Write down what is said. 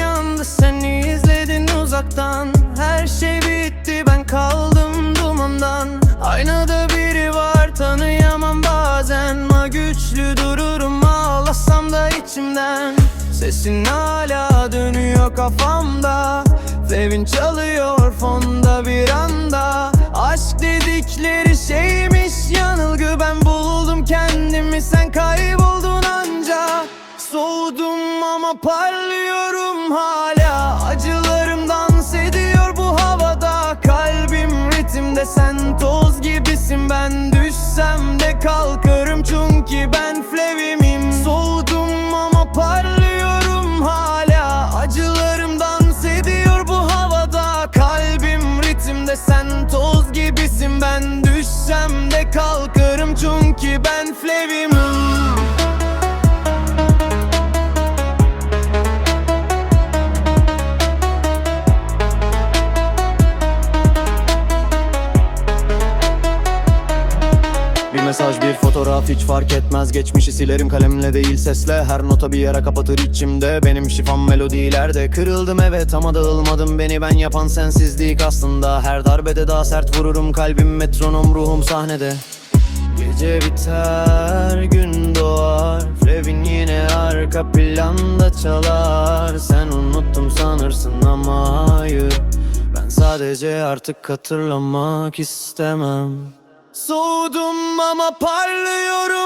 yandı seni izledin uzaktan. Her şey bitti ben kaldım dumandan. Aynada biri var tanıyamam bazen. Ma güçlü dururum ağlasam da içimden. Sesin hala dönüyor kafamda. Sevin çalıyor fonda bir anda. Aşk dedikleri şeymiş yanılgı. Ben buldum kendimi sen kayboldun parlıyorum hala. Acılarım dans ediyor bu havada. Kalbim ritimde sen toz gibisin. Ben düşsem de kalkarım çünkü ben flevimim. Soğudum ama parlıyorum hala. Acılarım dans ediyor bu havada. Kalbim ritimde sen toz gibisin. Ben düşsem de kalkarım çünkü ben flevimim Bir mesaj bir fotoğraf hiç fark etmez. Geçmişi silerim kalemle değil sesle. Her nota bir yere kapatır içimde. Benim şifam melodilerde. Kırıldım evet ama dağılmadım. Beni ben yapan sensizlik aslında. Her darbede daha sert vururum. Kalbim metronom ruhum sahnede. Gece biter gün doğar. Flevin yine arka planda çalar. Sen unuttum sanırsın ama hayır. Ben sadece artık hatırlamak istemem Soğudum ama parlıyorum